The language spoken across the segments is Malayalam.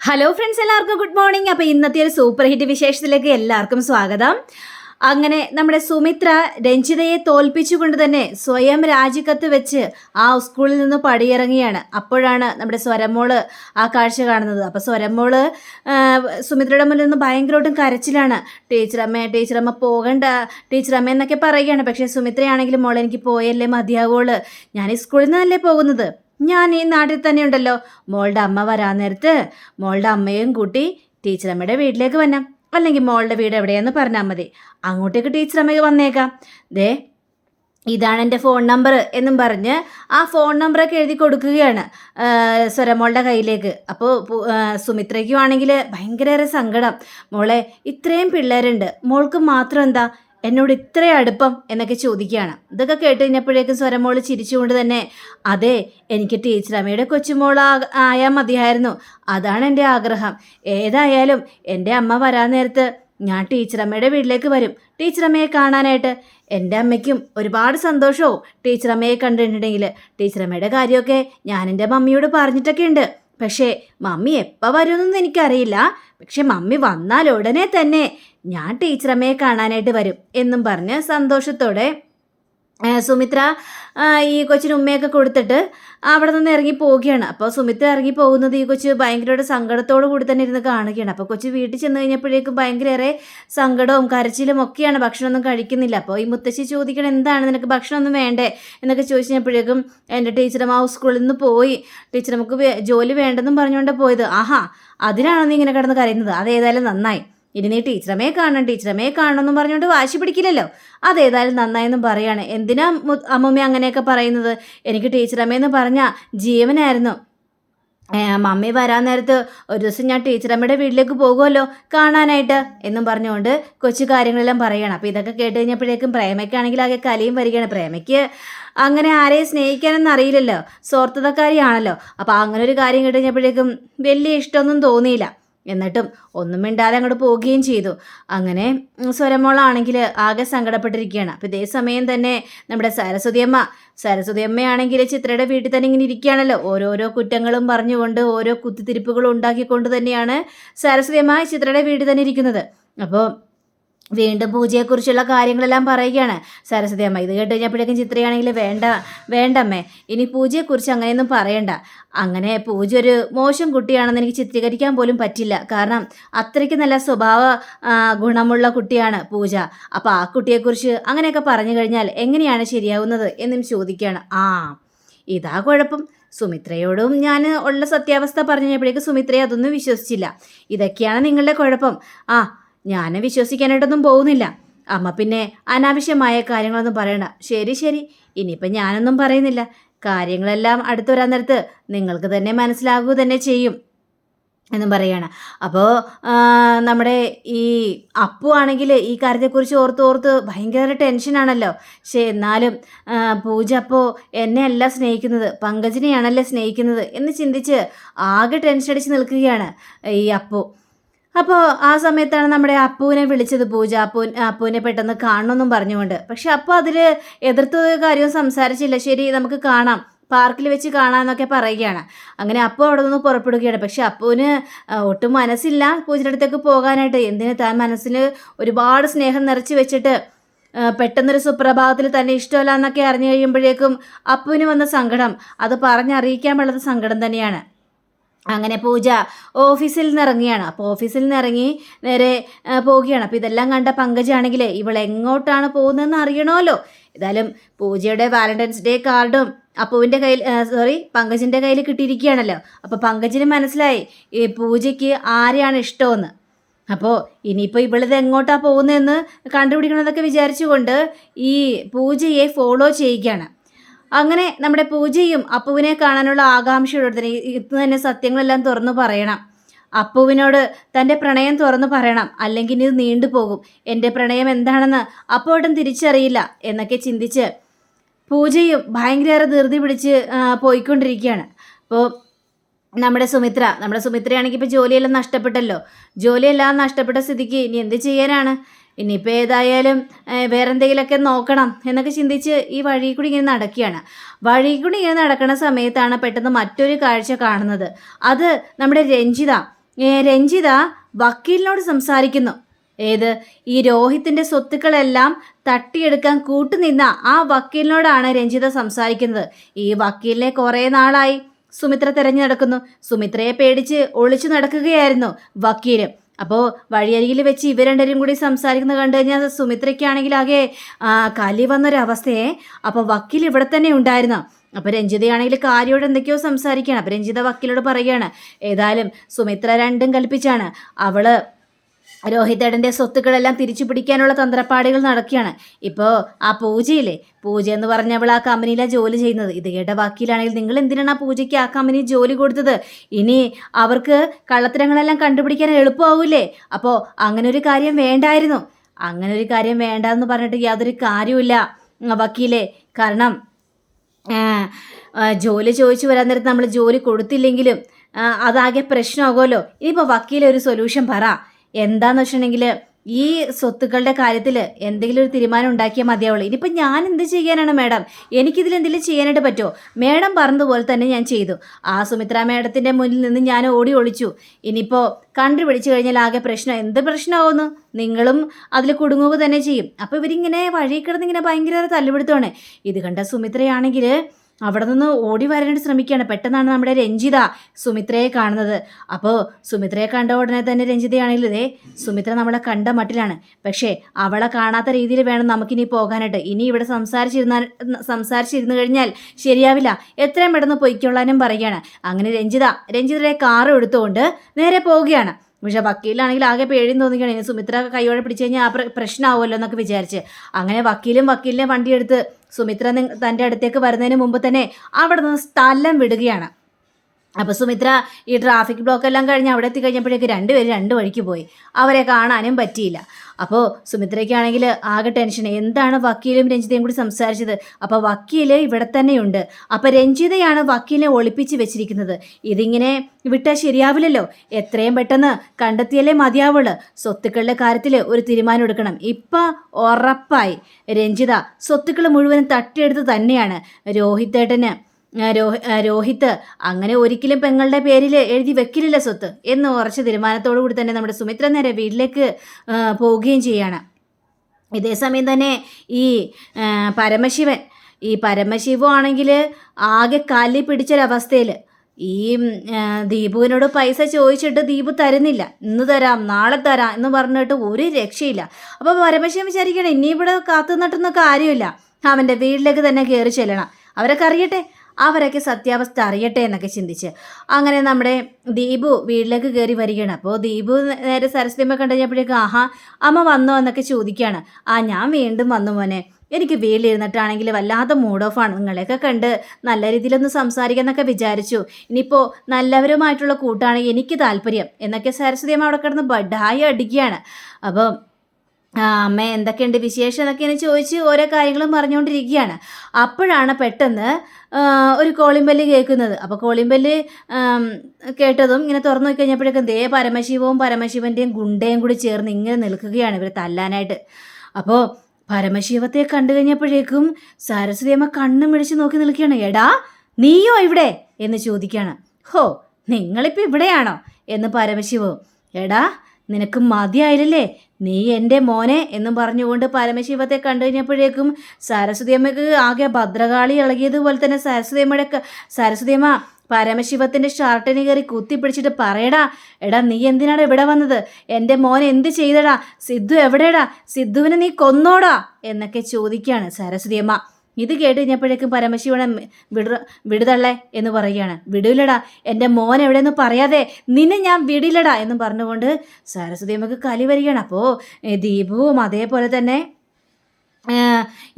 ഹലോ ഫ്രണ്ട്സ് എല്ലാവർക്കും ഗുഡ് മോർണിംഗ് അപ്പോൾ ഇന്നത്തെ ഒരു സൂപ്പർ ഹിറ്റ് വിശേഷത്തിലേക്ക് എല്ലാവർക്കും സ്വാഗതം. അങ്ങനെ നമ്മുടെ സുമിത്ര രഞ്ജിതയെ തോൽപ്പിച്ചുകൊണ്ട് തന്നെ സ്വയം രാജിക്കത്ത് വെച്ച് ആ സ്കൂളിൽ നിന്ന് പടിയിറങ്ങിയാണ്. അപ്പോഴാണ് നമ്മുടെ സ്വരമോൾ ആ കാഴ്ച കാണുന്നത്. അപ്പോൾ സ്വരമോൾ സുമിത്രയുടെ മുന്നിൽ നിന്ന് ഭയങ്കരമായിട്ടും കരച്ചിലാണ്. ടീച്ചറമ്മ ടീച്ചറമ്മ പോകണ്ട. ടീച്ചറമ്മ എന്നൊക്കെ പറയുകയാണ്. പക്ഷേ സുമിത്രയാണെങ്കിലും മോളെ എനിക്ക് പോയല്ലേ മതിയാവോൾ ഞാൻ ഈ സ്കൂളിൽ നിന്നല്ലേ പോകുന്നത്. ഞാൻ ഈ നാട്ടിൽ തന്നെ ഉണ്ടല്ലോ. മോളുടെ അമ്മ വരാൻ നേരത്ത് മോളുടെ അമ്മയും കൂട്ടി ടീച്ചറമ്മയുടെ വീട്ടിലേക്ക് വന്നാം അല്ലെങ്കിൽ മോളുടെ വീട് എവിടെയെന്ന് പറഞ്ഞാൽ മതി. അങ്ങോട്ടേക്ക് ടീച്ചറമ്മയ്ക്ക് വന്നേക്കാം. ദേ ഇതാണ് എന്റെ ഫോൺ നമ്പർ എന്നും പറഞ്ഞ് ആ ഫോൺ നമ്പറൊക്കെ എഴുതി കൊടുക്കുകയാണ് സ്വരമോളുടെ കയ്യിലേക്ക്. അപ്പോൾ സുമിത്രയ്ക്കുവാണെങ്കിൽ ഭയങ്കരേറെ സങ്കടം. മോളെ ഇത്രയും പിള്ളേരുണ്ട്. മോൾക്ക് മാത്രം എന്താ എന്നോട് ഇത്ര അടുപ്പം എന്നൊക്കെ ചോദിക്കുകയാണ്. ഇതൊക്കെ കേട്ട് കഴിഞ്ഞപ്പോഴേക്കും സ്വരമോൾ ചിരിച്ചുകൊണ്ട് തന്നെ അതെ എനിക്ക് ടീച്ചർ അമ്മയുടെ കൊച്ചുമോൾ ആയാൽ മതിയായിരുന്നു. അതാണ് എന്റെ ആഗ്രഹം. ഏതായാലും എന്റെ അമ്മ വരാൻ നേരത്ത് ഞാൻ ടീച്ചറമ്മയുടെ വീട്ടിലേക്ക് വരും. ടീച്ചറമ്മയെ കാണാനായിട്ട്. എന്റെ അമ്മയ്ക്കും ഒരുപാട് സന്തോഷവും ടീച്ചറമ്മയെ കണ്ടിട്ടുണ്ടെങ്കിൽ. ടീച്ചറമ്മയുടെ കാര്യമൊക്കെ ഞാൻ എന്റെ മമ്മിയോട് പറഞ്ഞിട്ടൊക്കെ ഉണ്ട്. പക്ഷേ മമ്മി എപ്പോൾ വരുമെന്നൊന്നും എനിക്കറിയില്ല. പക്ഷെ മമ്മി വന്നാൽ ഉടനെ തന്നെ ഞാൻ ടീച്ചറമ്മയെ കാണാനായിട്ട് വരും എന്നും പറഞ്ഞ് സന്തോഷത്തോടെ സുമിത്ര ഈ കൊച്ചിന് ഉമ്മയൊക്കെ കൊടുത്തിട്ട് അവിടെ നിന്ന് ഇറങ്ങി പോവുകയാണ്. അപ്പോൾ സുമിത്ര ഇറങ്ങി പോകുന്നത് ഈ കൊച്ച് ഭയങ്കരമായിട്ട് സങ്കടത്തോടു കൂടി തന്നെ ഇരുന്ന് കാണുകയാണ്. അപ്പോൾ കൊച്ച് വീട്ടിൽ ചെന്ന് കഴിഞ്ഞപ്പോഴേക്കും ഭയങ്കരേറെ സങ്കടവും കരച്ചിലും ഒക്കെയാണ് ഭക്ഷണമൊന്നും കഴിക്കുന്നില്ല. അപ്പോൾ ഈ മുത്തശ്ശി ചോദിക്കണം എന്താണ് നിനക്ക് ഭക്ഷണമൊന്നും വേണ്ടേ? എന്നൊക്കെ ചോദിച്ചപ്പോഴേക്കും എന്റെ ടീച്ചറമ്മ സ്കൂളിൽ നിന്ന് പോയി. ടീച്ചർ നമുക്ക് ജോലി വേണ്ടെന്നും പറഞ്ഞുകൊണ്ട് പോയത്. ആഹാ അതിനാണോ നീ ഇങ്ങനെ കിടന്ന് കരയുന്നത്? അതേതായാലും നന്നായി. ഇനി നീ ടീച്ചറമ്മയെ കാണണം ടീച്ചറമ്മയെ കാണണം എന്നും പറഞ്ഞുകൊണ്ട് വാശി പിടിക്കില്ലല്ലോ. അതേതായാലും നന്നായെന്നും പറയാണ്. എന്തിനാ അമ്മമ്മ അങ്ങനെയൊക്കെ പറയുന്നത്? എനിക്ക് ടീച്ചറമ്മയെന്ന് പറഞ്ഞാൽ ജീവനായിരുന്നു. മമ്മി വരാൻ നേരത്ത് ഒരു ദിവസം ഞാൻ ടീച്ചറമ്മയുടെ വീട്ടിലേക്ക് പോകുമല്ലോ കാണാനായിട്ട് എന്നും പറഞ്ഞുകൊണ്ട് കൊച്ചു കാര്യങ്ങളെല്ലാം പറയണം. അപ്പോൾ ഇതൊക്കെ കേട്ട് കഴിഞ്ഞപ്പോഴേക്കും പ്രേമയ്ക്കാണെങ്കിൽ ആകെ കലയും വരികയാണ്. പ്രേമയ്ക്ക് അങ്ങനെ ആരെയും സ്നേഹിക്കാനൊന്നും അറിയില്ലല്ലോ. സ്വാർത്ഥതക്കാരിയാണല്ലോ. അപ്പോൾ അങ്ങനെ ഒരു കാര്യം കേട്ട് കഴിഞ്ഞപ്പോഴേക്കും വലിയ ഇഷ്ടമൊന്നും തോന്നിയില്ല. എന്നിട്ടും ഒന്നും മിണ്ടാതെ അങ്ങോട്ട് പോവുകയും ചെയ്തു. അങ്ങനെ സ്വരമോളാണെങ്കിൽ ആകെ സങ്കടപ്പെട്ടിരിക്കുകയാണ്. അപ്പോൾ ഇതേ സമയം തന്നെ നമ്മുടെ സരസ്വതിയമ്മ സരസ്വതിയമ്മയാണെങ്കിൽ ചിത്രയുടെ വീട്ടിൽ തന്നെ ഇങ്ങനെ ഇരിക്കുകയാണല്ലോ. ഓരോരോ കുറ്റങ്ങളും പറഞ്ഞുകൊണ്ട് ഓരോ കുത്തിത്തിരിപ്പുകളും ഉണ്ടാക്കിക്കൊണ്ട് തന്നെയാണ് സരസ്വതിയമ്മ ചിത്രയുടെ വീട്ടിൽ തന്നെ ഇരിക്കുന്നത്. അപ്പോൾ വീണ്ടും പൂജയെക്കുറിച്ചുള്ള കാര്യങ്ങളെല്ലാം പറയുകയാണ് സരസ്വതി അമ്മ. ഇത് കേട്ട് കഴിഞ്ഞപ്പോഴേക്കും ചിത്രയാണെങ്കിൽ വേണ്ട വേണ്ടമ്മേ. ഇനി പൂജയെക്കുറിച്ച് അങ്ങനെയൊന്നും പറയണ്ട. അങ്ങനെ പൂജ ഒരു മോശം കുട്ടിയാണെന്ന് എനിക്ക് ചിത്രീകരിക്കാൻ പോലും പറ്റില്ല. കാരണം അത്രയ്ക്ക് നല്ല സ്വഭാവ ഗുണമുള്ള കുട്ടിയാണ് പൂജ. അപ്പോൾ ആ കുട്ടിയെക്കുറിച്ച് അങ്ങനെയൊക്കെ പറഞ്ഞു കഴിഞ്ഞാൽ എങ്ങനെയാണ് ശരിയാവുന്നത് എന്നും ചോദിക്കുകയാണ്. ആ ഇതാ കുഴപ്പം. സുമിത്രയോടും ഞാൻ ഉള്ള സത്യാവസ്ഥ പറഞ്ഞു കഴിഞ്ഞപ്പോഴേക്ക് സുമിത്രയെ അതൊന്നും വിശ്വസിച്ചില്ല. ഇതൊക്കെയാണ് നിങ്ങളുടെ കുഴപ്പം. ആ ഞാൻ വിശ്വസിക്കാനായിട്ടൊന്നും പോകുന്നില്ല. അമ്മ പിന്നെ അനാവശ്യമായ കാര്യങ്ങളൊന്നും പറയണ്ട. ശരി ശരി. ഇനിയിപ്പം ഞാനൊന്നും പറയുന്നില്ല. കാര്യങ്ങളെല്ലാം അടുത്ത് വരാൻ നേരത്ത് നിങ്ങൾക്ക് തന്നെ മനസ്സിലാകുക തന്നെ ചെയ്യും എന്നും പറയാണ്. അപ്പോൾ നമ്മുടെ ഈ അപ്പു ആണെങ്കിൽ ഈ കാര്യത്തെക്കുറിച്ച് ഓർത്ത് ഓർത്ത് ഭയങ്കര ടെൻഷനാണല്ലോ പക്ഷേ എന്നാലും പൂജ അപ്പോൾ എന്നെ അല്ല സ്നേഹിക്കുന്നത്. പങ്കജിനെയാണല്ലേ സ്നേഹിക്കുന്നത് എന്ന് ചിന്തിച്ച് ആകെ ടെൻഷൻ അടിച്ച് നിൽക്കുകയാണ് ഈ അപ്പു. അപ്പോൾ ആ സമയത്താണ് നമ്മുടെ അപ്പുവിനെ വിളിച്ചത് പൂജ. അപ്പു അപ്പുവിനെ പെട്ടെന്ന് കാണണമെന്നും പറഞ്ഞുകൊണ്ട്. പക്ഷെ അപ്പോൾ അതിൽ എതിർത്ത് കാര്യവും സംസാരിച്ചില്ല. ശരി നമുക്ക് കാണാം. പാർക്കിൽ വെച്ച് കാണാമെന്നൊക്കെ പറയുകയാണ്. അങ്ങനെ അപ്പു അവിടെ നിന്ന് പുറപ്പെടുകയാണ്. പക്ഷെ അപ്പുവിന് ഒട്ടും മനസ്സില്ല പൂജയുടെ അടുത്തേക്ക് പോകാനായിട്ട്. എന്തിന് താൻ മനസ്സിൽ ഒരുപാട് സ്നേഹം നിറച്ച് വെച്ചിട്ട് പെട്ടെന്നൊരു സുപ്രഭാതത്തിൽ തന്നെ ഇഷ്ടമല്ല എന്നൊക്കെ അറിഞ്ഞു കഴിയുമ്പോഴേക്കും അപ്പുവിന് വന്ന സങ്കടം. അത് പറഞ്ഞറിയിക്കാൻ പറ്റുന്ന സങ്കടം തന്നെയാണ്. അങ്ങനെ പൂജ ഓഫീസിൽ നിന്ന് ഇറങ്ങിയാണ് അപ്പോൾ ഓഫീസിൽ നിന്ന് ഇറങ്ങി നേരെ പോവുകയാണ്. അപ്പോൾ ഇതെല്ലാം കണ്ട പങ്കജാണെങ്കിൽ ഇവൾ എങ്ങോട്ടാണ് പോകുന്നതെന്ന് അറിയണമല്ലോ. ഏതായാലും പൂജയുടെ വാലന്റൈൻസ് ഡേ കാർഡും അപ്പുവിന്റെ കയ്യിൽ സോറി പങ്കജിന്റെ കയ്യിൽ കിട്ടിയിരിക്കുകയാണല്ലോ. അപ്പോൾ പങ്കജിന് മനസ്സിലായി ഈ പൂജയ്ക്ക് ആരെയാണ് ഇഷ്ടമെന്ന്. അപ്പോൾ ഇനിയിപ്പോൾ ഇവളിത് എങ്ങോട്ടാണ് പോകുന്നതെന്ന് കണ്ടുപിടിക്കണമെന്നൊക്കെ വിചാരിച്ചുകൊണ്ട് ഈ പൂജയെ ഫോളോ ചെയ്യുകയാണ്. അങ്ങനെ നമ്മുടെ പൂജയും അപ്പുവിനെ കാണാനുള്ള ആകാംക്ഷയോട് തന്നെ ഇന്ന് തന്നെ സത്യങ്ങളെല്ലാം തുറന്നു പറയണം. അപ്പുവിനോട് തന്റെ പ്രണയം തുറന്നു പറയണം. അല്ലെങ്കിൽ ഇത് നീണ്ടുപോകും എന്റെ പ്രണയം എന്താണെന്ന് അപ്പോട്ടും തിരിച്ചറിയില്ല എന്നൊക്കെ ചിന്തിച്ച് പൂജയും ഭയങ്കര ധൃതി പിടിച്ച് പോയിക്കൊണ്ടിരിക്കുകയാണ്. അപ്പോൾ നമ്മുടെ സുമിത്ര നമ്മുടെ സുമിത്രയാണെങ്കിൽ ഇപ്പോൾ ജോലിയെല്ലാം നഷ്ടപ്പെട്ടല്ലോ. ജോലിയെല്ലാം നഷ്ടപ്പെട്ട സ്ഥിതിക്ക് ഇനി എന്ത് ചെയ്യാനാണ്? ഇനിയിപ്പോൾ ഏതായാലും വേറെ എന്തെങ്കിലുമൊക്കെ നോക്കണം എന്നൊക്കെ ചിന്തിച്ച് ഈ വഴി കൂടി ഇങ്ങനെ നടക്കുകയാണ്. വഴി കൂടി ഇങ്ങനെ നടക്കുന്ന സമയത്താണ് പെട്ടെന്ന് മറ്റൊരു കാഴ്ച കാണുന്നത്. അത് നമ്മുടെ രഞ്ജിത. രഞ്ജിത വക്കീലിനോട് സംസാരിക്കുന്നു. ഏത്? ഈ രോഹിത്തിന്റെ സ്വത്തുക്കളെല്ലാം തട്ടിയെടുക്കാൻ കൂട്ടുനിന്ന ആ വക്കീലിനോടാണ് രഞ്ജിത സംസാരിക്കുന്നത്. ഈ വക്കീലിനെ കുറേ നാളായി സുമിത്ര തിരഞ്ഞു നടക്കുന്നു. സുമിത്രയെ പേടിച്ച് ഒളിച്ചു നടക്കുകയായിരുന്നു വക്കീൽ. അപ്പോൾ വഴിയരികിൽ വെച്ച് ഇവർ രണ്ടുപേരും കൂടി സംസാരിക്കുന്നത് കണ്ടു കഴിഞ്ഞാൽ സുമിത്രയ്ക്കാണെങ്കിൽ ആകെ കലി വന്നൊരവസ്ഥയെ. അപ്പോൾ വക്കീൽ ഇവിടെ തന്നെ ഉണ്ടായിരുന്നു. അപ്പോൾ രഞ്ജിതയാണെങ്കിൽ കാര്യോട് എന്തൊക്കെയോ സംസാരിക്കുകയാണ്. അപ്പോൾ രഞ്ജിത വക്കീലോട് പറയുകയാണ് ഏതായാലും സുമിത്ര രണ്ടും കൽപ്പിച്ചാണ്. അവൾ രോഹിതേടന്റെ സ്വത്തുക്കളെല്ലാം തിരിച്ചു പിടിക്കാനുള്ള തന്ത്രപ്പാടുകൾ നടക്കുകയാണ്. ഇപ്പോൾ ആ പൂജയില്ലേ? പൂജ എന്ന് പറഞ്ഞവൾ ആ കമ്പനിയിലാണ് ജോലി ചെയ്യുന്നത്. ഇത് കേട്ട വക്കീലാണെങ്കിൽ നിങ്ങൾ എന്തിനാണ് ആ പൂജയ്ക്ക് ആ കമ്പനി ജോലി കൊടുത്തത്? ഇനി അവർക്ക് കള്ളത്തരങ്ങളെല്ലാം കണ്ടുപിടിക്കാൻ എളുപ്പമാവില്ലേ? അപ്പോൾ അങ്ങനെ ഒരു കാര്യം വേണ്ടായിരുന്നു. അങ്ങനെ ഒരു കാര്യം വേണ്ട എന്ന് പറഞ്ഞിട്ട് യാതൊരു കാര്യമില്ല വക്കീലെ കാരണം ജോലി ചോദിച്ചു വരാൻ നേരത്ത് നമ്മൾ ജോലി കൊടുത്തില്ലെങ്കിലും അതാകെ പ്രശ്നമാകുമല്ലോ. ഇനിയിപ്പോൾ വക്കീലൊരു സൊല്യൂഷൻ പറ. എന്താന്ന് വെച്ചിട്ടുണ്ടെങ്കിൽ ഈ സ്വത്തുക്കളുടെ കാര്യത്തിൽ എന്തെങ്കിലും ഒരു തീരുമാനം ഉണ്ടാക്കിയാൽ മതിയാവുള്ളൂ. ഇനിയിപ്പോൾ ഞാൻ എന്ത് ചെയ്യാനാണ് മാഡം? എനിക്കിതിൽ എന്തെങ്കിലും ചെയ്യാനായിട്ട് പറ്റുമോ മാഡം പറഞ്ഞതുപോലെ തന്നെ ഞാൻ ചെയ്തു. ആ സുമിത്ര മാഡത്തിന്റെ മുന്നിൽ നിന്ന് ഞാൻ ഓടി ഒളിച്ചു. ഇനിയിപ്പോൾ കണ്ടുപിടിച്ചു കഴിഞ്ഞാൽ ആകെ പ്രശ്നം എന്ത് പ്രശ്നമാവുന്നു? നിങ്ങളും അതിൽ കുടുങ്ങുക തന്നെ ചെയ്യും. അപ്പോൾ ഇവരിങ്ങനെ വഴി കിടന്ന് ഇങ്ങനെ ഭയങ്കര തല്ലുപിടുത്തമാണ്. ഇത് കണ്ട സുമിത്രയാണെങ്കിൽ അവിടെ നിന്ന് ഓടി വരാനായിട്ട് ശ്രമിക്കുകയാണ്. പെട്ടെന്നാണ് നമ്മുടെ രഞ്ജിത സുമിത്രയെ കാണുന്നത്. അപ്പോൾ സുമിത്രയെ കണ്ട ഉടനെ തന്നെ രഞ്ജിതയാണെങ്കിൽ സുമിത്ര നമ്മളെ കണ്ട മട്ടിലാണ്. പക്ഷേ അവളെ കാണാത്ത രീതിയിൽ വേണം നമുക്കിനി പോകാനായിട്ട്. ഇനി ഇവിടെ സംസാരിച്ചിരുന്നാൽ സംസാരിച്ചിരുന്നു കഴിഞ്ഞാൽ ശരിയാവില്ല. എത്രയും പെട്ടെന്ന് പൊയ്ക്കൊള്ളാനും പറയുകയാണ്. അങ്ങനെ രഞ്ജിത രഞ്ജിതയുടെ കാറ് എടുത്തുകൊണ്ട് നേരെ പോവുകയാണ്. പക്ഷെ വക്കീലാണെങ്കിൽ ആകെ പേടിയും തോന്നിക്കുകയാണ്. ഇനി സുമിത്ര കൈയോടെ പിടിച്ചു കഴിഞ്ഞാൽ ആ പ്ര- പ്രശ്നമാവുമല്ലോ എന്നൊക്കെ വിചാരിച്ച്. അങ്ങനെ വക്കീലും വക്കീലിനെ വണ്ടിയെടുത്ത് സുമിത്ര തന്റെ അടുത്തേക്ക് വരുന്നതിന് മുമ്പ് തന്നെ അവിടെ നിന്ന് സ്ഥലം വിടുകയാണ്. അപ്പോൾ സുമിത്ര ഈ ട്രാഫിക് ബ്ലോക്ക് എല്ലാം കഴിഞ്ഞ് അവിടെ എത്തിക്കഴിഞ്ഞപ്പോഴേക്ക് രണ്ടുപേരും രണ്ട് വഴിക്ക് പോയി. അവരെ കാണാനും പറ്റിയില്ല. അപ്പോൾ സുമിത്രയ്ക്കാണെങ്കിൽ ആകെ ടെൻഷൻ എന്താണ് വക്കീലും രഞ്ജിതയും കൂടി സംസാരിച്ചത്? അപ്പോൾ വക്കീൽ ഇവിടെ തന്നെയുണ്ട്. അപ്പോൾ രഞ്ജിതയാണ് വക്കീലിനെ ഒളിപ്പിച്ച് വെച്ചിരിക്കുന്നത്. ഇതിങ്ങനെ വിട്ടാൽ ശരിയാവില്ലല്ലോ. എത്രയും പെട്ടെന്ന് കണ്ടെത്തിയാലേ മതിയാവുള്ളൂ. സ്വത്തുക്കളുടെ കാര്യത്തിൽ ഒരു തീരുമാനം എടുക്കണം. ഇപ്പം ഉറപ്പായി. രഞ്ജിത സ്വത്തുക്കൾ മുഴുവനും തട്ടിയെടുത്ത് തന്നെയാണ്. രോഹിത്തേട്ടന് രോഹിത്ത് അങ്ങനെ ഒരിക്കലും പെങ്ങളുടെ പേരിൽ എഴുതി വെക്കില്ല സ്വത്ത് എന്ന് ഉറച്ച തീരുമാനത്തോടു കൂടി തന്നെ നമ്മുടെ സുമിത്ര നേരെ വീട്ടിലേക്ക് പോവുകയും ചെയ്യാണ്. ഇതേ സമയം തന്നെ ഈ പരമശിവൻ ഈ പരമശിവം ആണെങ്കിൽ ആകെ കലി പിടിച്ചൊരവസ്ഥയിൽ ഈ ദീപുവിനോട് പൈസ ചോദിച്ചിട്ട് ദീപു തരുന്നില്ല. ഇന്ന് തരാം നാളെ തരാം എന്ന് പറഞ്ഞിട്ട് ഒരു രക്ഷയില്ല. അപ്പോൾ പരമശിവൻ വിചാരിക്കണം ഇനി ഇവിടെ കാത്തു നിന്നിട്ടൊന്നും കാര്യമില്ല. അവന്റെ വീട്ടിലേക്ക് തന്നെ കയറി ചെല്ലണം. അവരൊക്കെ അറിയട്ടെ? അവരൊക്കെ സത്യാവസ്ഥ അറിയട്ടെ എന്നൊക്കെ ചിന്തിച്ച്. അങ്ങനെ നമ്മുടെ ദീപു വീട്ടിലേക്ക് കയറി വരികയാണ്. അപ്പോൾ ദീപു നേരെ സരസ്വതിയമ്മ കണ്ടുകഴിഞ്ഞപ്പോഴേക്കും ആഹാ അമ്മ വന്നോ? എന്നൊക്കെ ചോദിക്കുകയാണ്. ആ ഞാൻ വീണ്ടും വന്നു മോനെ. എനിക്ക് വീട്ടിലിരുന്നിട്ടാണെങ്കിൽ വല്ലാത്ത മൂഡ് ഓഫ് ആണ്. നിങ്ങളെയൊക്കെ കണ്ട് നല്ല രീതിയിലൊന്ന് സംസാരിക്കാന്നൊക്കെ വിചാരിച്ചു. ഇനിയിപ്പോൾ നല്ലവരുമായിട്ടുള്ള കൂട്ടാണ് എനിക്ക് താല്പര്യം. എന്നൊക്കെ സരസ്വതി അമ്മ അവിടെ കിടന്ന് ബഡായി അടിക്കുകയാണ്. അപ്പോൾ ആ, അമ്മ എന്തൊക്കെയുണ്ട് വിശേഷം എന്നൊക്കെ ചോദിച്ച് ഓരോ കാര്യങ്ങളും പറഞ്ഞുകൊണ്ടിരിക്കുകയാണ്. അപ്പോഴാണ് പെട്ടെന്ന് ഒരു കോളിംബെല്ല് കേൾക്കുന്നത്. അപ്പോൾ കോളിംബെല്ല് കേട്ടതും ഇങ്ങനെ തുറന്നു നോക്കി കഴിഞ്ഞപ്പോഴേക്കും ദേ പരമശിവവും പരമശിവന്റെയും ഗുണ്ടയും കൂടി ചേർന്ന് ഇങ്ങനെ നിൽക്കുകയാണ് ഇവർ തല്ലാനായിട്ട്. അപ്പോൾ പരമശിവത്തെ കണ്ടു കഴിഞ്ഞപ്പോഴേക്കും സരസ്വതി അമ്മ കണ്ണും മിടിച്ച് നോക്കി നിൽക്കുകയാണ്. എടാ നീയോ ഇവിടെ? എന്ന് ചോദിക്കുകയാണ്. ഹോ നിങ്ങളിപ്പോൾ ഇവിടെയാണോ? എന്ന് പരമശിവവും എടാ നിനക്ക് മതിയായില്ലേ നീ എന്റെ മോനെ എന്നും പറഞ്ഞുകൊണ്ട് പരമശിവത്തെ കണ്ടു കഴിഞ്ഞപ്പോഴേക്കും സരസ്വതി അമ്മയ്ക്ക് ആകെ ഭദ്രകാളി ഇളകിയതുപോലെ തന്നെ സരസ്വതി അമ്മയുടെ ക- സരസ്വതി അമ്മ പരമശിവത്തിന്റെ ഷർട്ടിന് കയറി കുത്തിപ്പിടിച്ചിട്ട് പറയടാ എടാ നീ എന്തിനാണ് ഇവിടെ വന്നത്? എന്റെ മോൻ എന്ത് ചെയ്തടാ? സിദ്ധു എവിടെടാ? സിദ്ധുവിനെ നീ കൊന്നോടാ? എന്നൊക്കെ ചോദിക്കുകയാണ് സരസ്വതി അമ്മ ഇത് കേട്ട് കഴിഞ്ഞപ്പോഴേക്കും പരമശിവനെ വിട വിടുതള്ളേ എന്ന് പറയുകയാണ്. വിടൂലടാ എന്റെ മോൻ എവിടെയെന്ന് പറയാതെ നിന്നെ ഞാൻ വിടില്ലടാ എന്ന് പറഞ്ഞുകൊണ്ട് സരസ്വതി അമ്മയ്ക്ക് കലി വരികയാണ്. അപ്പോൾ ദീപുവും അതേപോലെ തന്നെ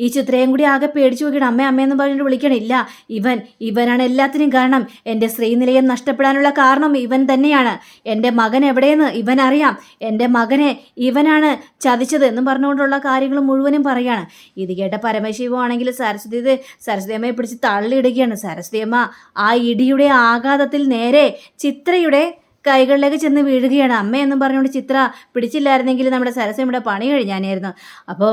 ഈ ചിത്രയും കൂടി ആകെ പേടിച്ചു നോക്കിയിട്ട് അമ്മ അമ്മയെന്ന് പറഞ്ഞിട്ട് വിളിക്കണം. ഇല്ല ഇവൻ ഇവനാണ് എല്ലാത്തിനും കാരണം. എന്റെ സ്ത്രീ നിലയം നഷ്ടപ്പെടാനുള്ള കാരണം ഇവൻ തന്നെയാണ്. എന്റെ മകൻ എവിടെയെന്ന് ഇവൻ അറിയാം എന്റെ മകനെ ഇവനാണ് ചതിച്ചത് എന്നും പറഞ്ഞുകൊണ്ടുള്ള കാര്യങ്ങൾ മുഴുവനും പറയാണ്. ഇത് കേട്ട പരമശിവമാണെങ്കിൽ സരസ്വതി സരസ്വതിയമ്മയെ പിടിച്ച് തള്ളിയിടുകയാണ്. സരസ്വതി അമ്മ ആ ഇടിയുടെ ആഘാതത്തിൽ നേരെ ചിത്രയുടെ കൈകളിലേക്ക് ചെന്ന് വീഴുകയാണ്. അമ്മയെന്നും പറഞ്ഞുകൊണ്ട് ചിത്ര പിടിച്ചില്ലായിരുന്നെങ്കിൽ നമ്മുടെ സരസ്വതിയുടെ പണി കഴിഞ്ഞാനായിരുന്നു. അപ്പോൾ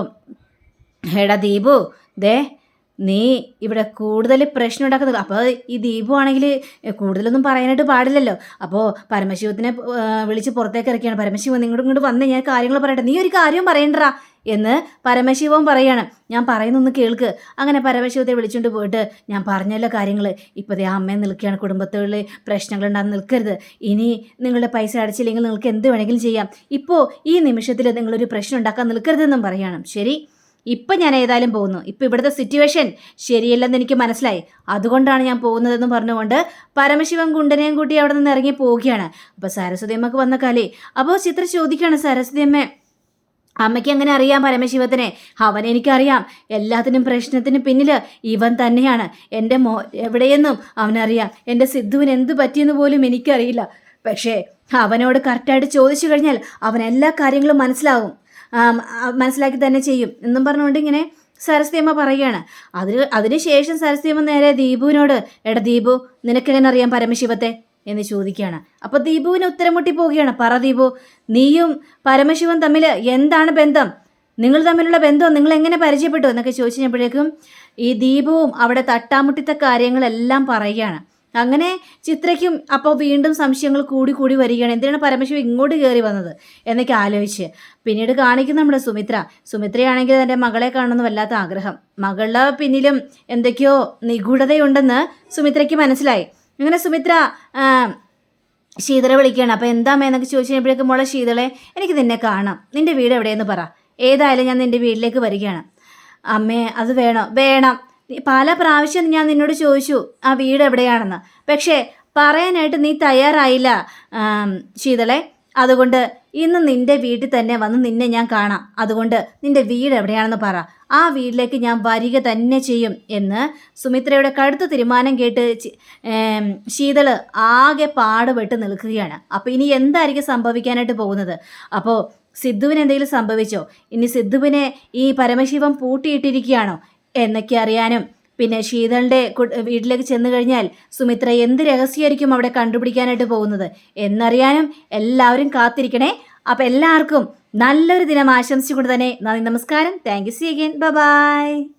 എടാ ദീപു ദേ നീ ഇവിടെ കൂടുതൽ പ്രശ്നം ഉണ്ടാക്കുന്നത്. അപ്പോൾ ഈ ദീപു ആണെങ്കിൽ കൂടുതലൊന്നും പറയാനായിട്ട് പാടില്ലല്ലോ. അപ്പോൾ പരമശിവത്തിനെ വിളിച്ച് പുറത്തേക്ക് ഇറക്കിയാണ്. പരമശിവൻ നിങ്ങളും ഇങ്ങോട്ട് വന്ന് ഞാൻ കാര്യങ്ങൾ പറയട്ടെ. നീ ഒരു കാര്യവും പറയണ്ടടാ എന്ന് പരമശിവൻ പറയാണ്. ഞാൻ പറയുന്നൊന്ന് കേൾക്ക്. അങ്ങനെ പരമശിവത്തെ വിളിച്ചുകൊണ്ട് പോയിട്ട് ഞാൻ പറഞ്ഞല്ലോ കാര്യങ്ങൾ ഇപ്പോൾ ദേ അമ്മയെ നിൽക്കുകയാണ്. കുടുംബത്തിൽ പ്രശ്നങ്ങളുണ്ടാകുന്ന നിൽക്കരുത്. ഇനി നിങ്ങളുടെ പൈസ അടച്ചില്ലെങ്കിൽ നിങ്ങൾക്ക് എന്ത് വേണമെങ്കിലും ചെയ്യാം. ഇപ്പോൾ ഈ നിമിഷത്തിൽ നിങ്ങളൊരു പ്രശ്നം ഉണ്ടാക്കാൻ നിൽക്കരുതെന്നും പറയണം. ശരി? ഇപ്പം ഞാൻ ഏതായാലും പോകുന്നു. ഇപ്പം ഇവിടുത്തെ സിറ്റുവേഷൻ ശരിയല്ലെന്ന് എനിക്ക് മനസ്സിലായി. അതുകൊണ്ടാണ് ഞാൻ പോകുന്നതെന്ന് പറഞ്ഞുകൊണ്ട് പരമശിവൻ കുണ്ടനെയും കൂട്ടി അവിടെ നിന്ന് ഇറങ്ങി പോവുകയാണ്. അപ്പോൾ സരസ്വതി അമ്മയ്ക്ക് വന്ന കലി. അപ്പോൾ ചിത്ര ചോദിക്കുകയാണ് സരസ്വതി അമ്മ അമ്മയ്ക്ക് എങ്ങനെ അറിയാം പരമശിവത്തിനെ? അവൻ എനിക്കറിയാം. എല്ലാത്തിനും പ്രശ്നത്തിന് പിന്നിൽ ഇവൻ തന്നെയാണ്. എന്റെ മോ എവിടെയെന്നും അവനറിയാം. എന്റെ സിദ്ധുവിന് എന്ത് പറ്റിയെന്ന് പോലും എനിക്കറിയില്ല. പക്ഷേ അവനോട് കറക്റ്റായിട്ട് ചോദിച്ചു കഴിഞ്ഞാൽ അവൻ എല്ലാ കാര്യങ്ങളും ആ, മനസ്സിലാക്കി തന്നെ ചെയ്യും എന്നും പറഞ്ഞുകൊണ്ട് ഇങ്ങനെ സരസ്വതിയമ്മ പറയുകയാണ്. അതിന് അതിനുശേഷം സരസ്വതിയമ്മ നേരെ ദീപുവിനോട് എടാ ദീപു നിനക്കെങ്ങനെ അറിയാം പരമശിവത്തെ? എന്ന് ചോദിക്കുകയാണ്. അപ്പോൾ ദീപുവിന് ഉത്തരം മുട്ടി പോവുകയാണ്. പറ ദീപു നീയും പരമശിവൻ തമ്മിൽ എന്താണ് ബന്ധം? നിങ്ങൾ തമ്മിലുള്ള ബന്ധം നിങ്ങൾ എങ്ങനെ പരിചയപ്പെട്ടു? എന്നൊക്കെ ചോദിച്ചു കഴിഞ്ഞപ്പോഴേക്കും ഈ ദീപവും അവിടെ തട്ടാമുട്ടിത്ത കാര്യങ്ങളെല്ലാം പറയുകയാണ്. അങ്ങനെ ചിത്രയ്ക്കും അപ്പോൾ വീണ്ടും സംശയങ്ങൾ കൂടി കൂടി വരികയാണ്. എന്തിനാണ് പരമശിവ ഇങ്ങോട്ട് കയറി വന്നത് എന്നൊക്കെ ആലോചിച്ച് പിന്നീട് കാണിക്കും നമ്മുടെ സുമിത്ര. സുമിത്രയാണെങ്കിൽ തന്റെ മകളെ കാണണമെന്ന് വല്ലാത്ത ആഗ്രഹം. മകളുടെ പിന്നിലും എന്തൊക്കെയോ നിഗൂഢതയുണ്ടെന്ന് സുമിത്രയ്ക്ക് മനസ്സിലായി. അങ്ങനെ സുമിത്ര ശീതള വിളിക്കുകയാണ്. അപ്പോൾ എന്താ അമ്മ? എന്നൊക്കെ ചോദിച്ചു കഴിഞ്ഞപ്പോഴേക്കും മോളെ ശീതളെ എനിക്ക് നിന്നെ കാണാം. നിന്റെ വീട് എവിടെയെന്ന് പറ. ഏതായാലും ഞാൻ നിന്റെ വീട്ടിലേക്ക് വരികയാണ്. അമ്മേ അത് വേണോ? വേണം. പല പ്രാവശ്യം ഞാൻ നിന്നോട് ചോദിച്ചു ആ വീട് എവിടെയാണെന്ന്? പക്ഷേ പറയാനായിട്ട് നീ തയ്യാറായില്ല ശീതളെ. അതുകൊണ്ട് ഇന്ന് നിന്റെ വീട്ടിൽ തന്നെ വന്ന് നിന്നെ ഞാൻ കാണാം. അതുകൊണ്ട് നിന്റെ വീട് എവിടെയാണെന്ന് പറ. ആ വീട്ടിലേക്ക് ഞാൻ വരിക തന്നെ ചെയ്യും എന്ന് സുമിത്രയുടെ കടുത്ത തീരുമാനം കേട്ട് ശീതൾ ആകെ പാടുപെട്ട് നിൽക്കുകയാണ്. അപ്പോൾ ഇനി എന്തായിരിക്കും സംഭവിക്കാനായിട്ട് പോകുന്നത്? അപ്പോൾ സിദ്ധുവിന് എന്തെങ്കിലും സംഭവിച്ചോ? ഇനി സിദ്ധുവിനെ ഈ പരമശിവം പൂട്ടിയിട്ടിരിക്കുകയാണോ? എന്നൊക്കെ അറിയാനും. പിന്നെ ശീതളിന്റെ വീട്ടിലേക്ക് ചെന്നു കഴിഞ്ഞാൽ സുമിത്ര എന്ത് രഹസ്യമായിരിക്കും അവിടെ കണ്ടുപിടിക്കാനായിട്ട് പോകുന്നത് എന്നറിയാനും എല്ലാവരും കാത്തിരിക്കണേ. അപ്പം എല്ലാവർക്കും നല്ലൊരു ദിനം ആശംസിച്ചുകൊണ്ട് തന്നെ നന്ദി നമസ്കാരം. Thank you see again bye